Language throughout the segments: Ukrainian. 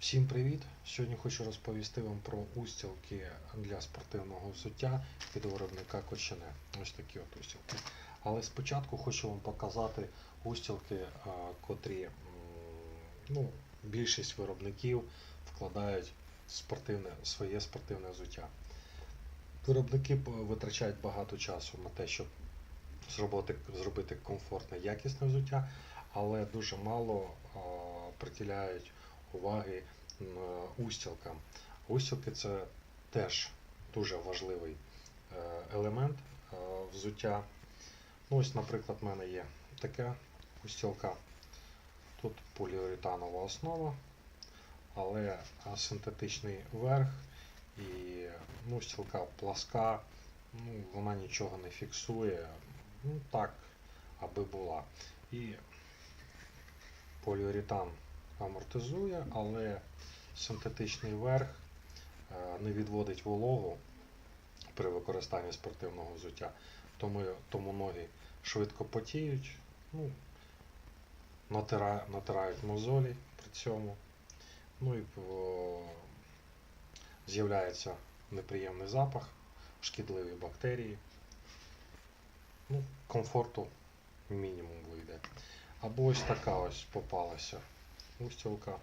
Всім привіт! Сьогодні хочу розповісти вам про устілки для спортивного взуття від виробника Кочане. Ось такі от устілки. Але спочатку хочу вам показати устілки, котрі ну, більшість виробників вкладають спортивне, своє спортивне взуття. Виробники витрачають багато часу на те, щоб зробити, зробити комфортне, якісне взуття, але дуже мало а, приділяють уваги устілкам. Устілки це теж дуже важливий е, елемент е, взуття. Ну, ось, наприклад, в мене є така устілка. Тут поліуретанова основа, але синтетичний верх і ну, устілка пласка, ну, вона нічого не фіксує. Ну так, аби була. І поліуретан амортизує, але синтетичний верх е, не відводить вологу при використанні спортивного взуття. Тому, тому ноги швидко потіють, ну, натира, натирають мозолі при цьому. Ну і о, з'являється неприємний запах, шкідливі бактерії. Ну, комфорту мінімум вийде. Або ось така ось попалася устілка.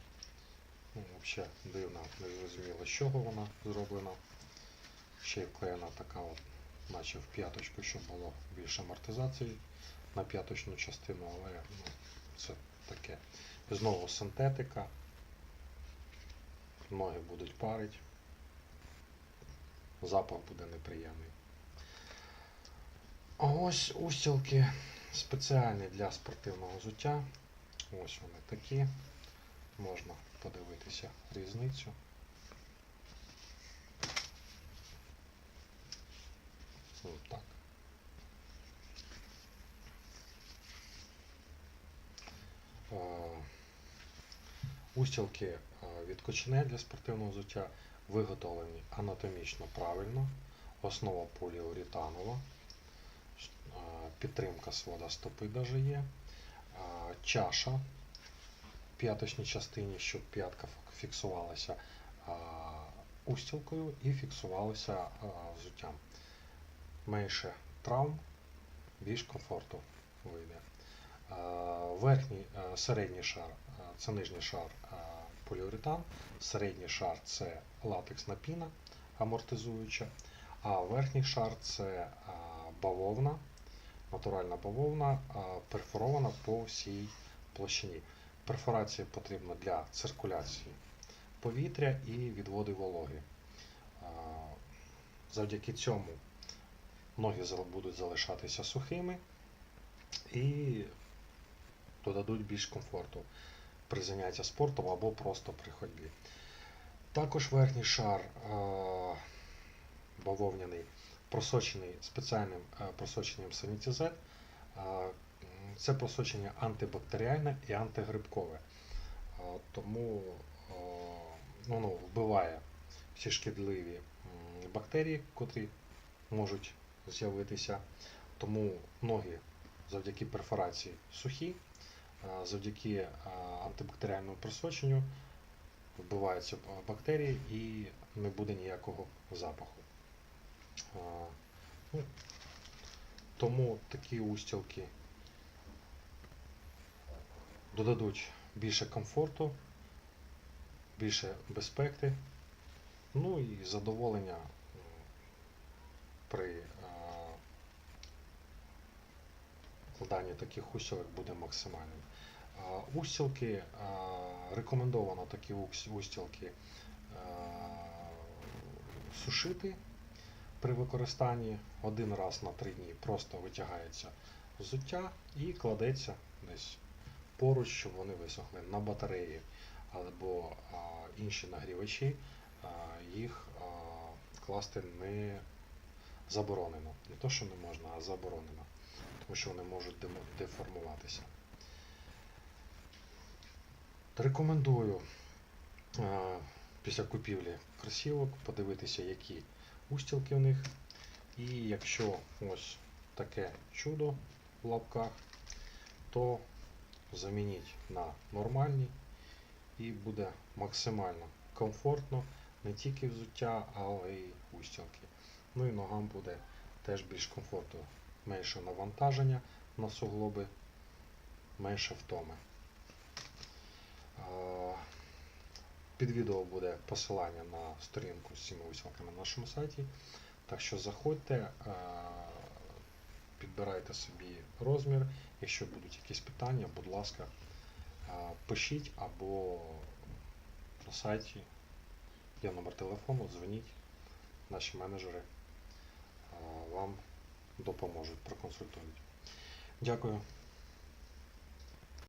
Ну, взагалі дивно, не зрозуміло, з чого вона зроблена. Ще й вклеєна така от, наче в п'яточку, щоб було більше амортизації на п'яточну частину, але ну, це таке. Знову синтетика. Ноги будуть парить. Запах буде неприємний. А ось устілки спеціальні для спортивного взуття. Ось вони такі. Можна подивитися різницю. Ось так. Е, Устілки е, від Кочне для спортивного взуття виготовлені анатомічно правильно. Основа поліуретанова. Е, Підтримка свода стопи даже є. Чаша п'яточній частині, щоб п'ятка фіксувалася устілкою і фіксувалася взуттям. Менше травм, більш комфорту вийде. Верхній середній шар це нижній шар поліуретан, середній шар це латексна піна амортизуюча, а верхній шар це бавовна, натуральна бавовна, перфорована по всій площині. Перфорація потрібна для циркуляції повітря і відводи вологи. Завдяки цьому ноги будуть залишатися сухими і додадуть більш комфорту при занятті спортом або просто при ходьбі. Також верхній шар бавовняний просочений спеціальним просоченням санітізет. Це просочення антибактеріальне і антигрибкове. Тому ну, воно вбиває всі шкідливі бактерії, котрі можуть з'явитися. Тому ноги завдяки перфорації сухі, завдяки антибактеріальному просоченню вбиваються бактерії і не буде ніякого запаху. Ну, Тому такі устілки додадуть більше комфорту, більше безпеки, ну і задоволення при а, вкладанні таких устілок буде максимальним. Устілки рекомендовано такі устілки сушити при використанні один раз на три дні просто витягається взуття і кладеться десь поруч, щоб вони висохли на батареї або а, інші нагрівачі, а, їх а, класти не заборонено. Не то, що не можна, а заборонено, тому що вони можуть деформуватися. Рекомендую а, після купівлі кросівок подивитися, які устілки в них. І якщо ось таке чудо в лапках, то замініть на нормальні і буде максимально комфортно не тільки взуття, але й устілки. Ну і ногам буде теж більш комфортно. Менше навантаження на суглоби, менше втоми. Під відео буде посилання на сторінку з цими устілками на нашому сайті. Так що заходьте, підбирайте собі розмір. Якщо будуть якісь питання, будь ласка, пишіть або на сайті є номер телефону, дзвоніть. Наші менеджери вам допоможуть, проконсультують. Дякую.